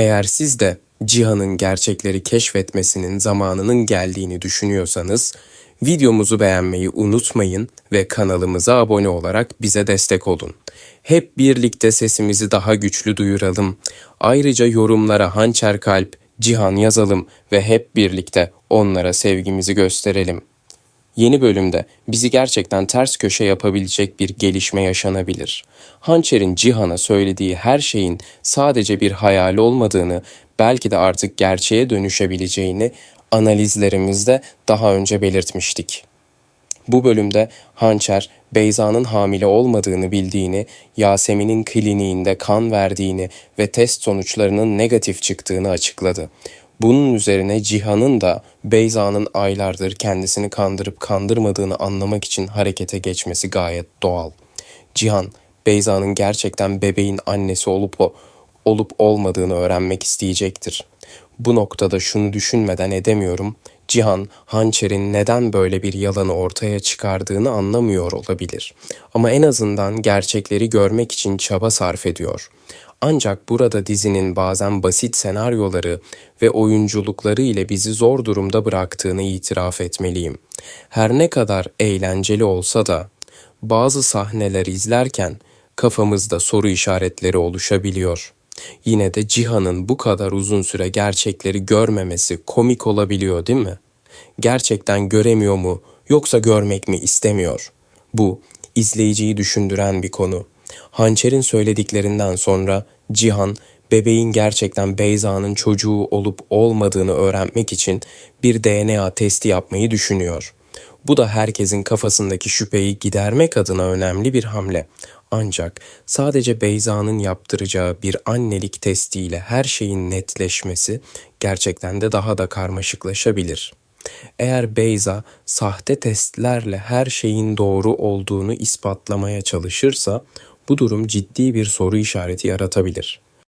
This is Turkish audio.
Eğer siz de Cihan'ın gerçekleri keşfetmesinin zamanının geldiğini düşünüyorsanız, videomuzu beğenmeyi unutmayın ve kanalımıza abone olarak bize destek olun. Hep birlikte sesimizi daha güçlü duyuralım. Ayrıca yorumlara hançer kalp, Cihan yazalım ve hep birlikte onlara sevgimizi gösterelim. Yeni bölümde bizi gerçekten ters köşe yapabilecek bir gelişme yaşanabilir. Hançer'in Cihan'a söylediği her şeyin sadece bir hayal olmadığını, belki de artık gerçeğe dönüşebileceğini analizlerimizde daha önce belirtmiştik. Bu bölümde Hançer, Beyza'nın hamile olmadığını bildiğini, Yasemin'in kliniğinde kan verdiğini ve test sonuçlarının negatif çıktığını açıkladı. Bunun üzerine Cihan'ın da Beyza'nın aylardır kendisini kandırıp kandırmadığını anlamak için harekete geçmesi gayet doğal. Cihan, Beyza'nın gerçekten bebeğin annesi olup o olup olmadığını öğrenmek isteyecektir. Bu noktada şunu düşünmeden edemiyorum. Cihan, Hançer'in neden böyle bir yalanı ortaya çıkardığını anlamıyor olabilir. Ama en azından gerçekleri görmek için çaba sarf ediyor. Ancak burada dizinin bazen basit senaryoları ve oyunculukları ile bizi zor durumda bıraktığını itiraf etmeliyim. Her ne kadar eğlenceli olsa da bazı sahneler izlerken kafamızda soru işaretleri oluşabiliyor. Yine de Cihan'ın bu kadar uzun süre gerçekleri görmemesi komik olabiliyor değil mi? Gerçekten göremiyor mu yoksa görmek mi istemiyor? Bu izleyiciyi düşündüren bir konu. Hançer'in söylediklerinden sonra Cihan bebeğin gerçekten Beyza'nın çocuğu olup olmadığını öğrenmek için bir DNA testi yapmayı düşünüyor. Bu da herkesin kafasındaki şüpheyi gidermek adına önemli bir hamle. Ancak sadece Beyza'nın yaptıracağı bir annelik testiyle her şeyin netleşmesi gerçekten de daha da karmaşıklaşabilir. Eğer Beyza sahte testlerle her şeyin doğru olduğunu ispatlamaya çalışırsa bu durum ciddi bir soru işareti yaratabilir.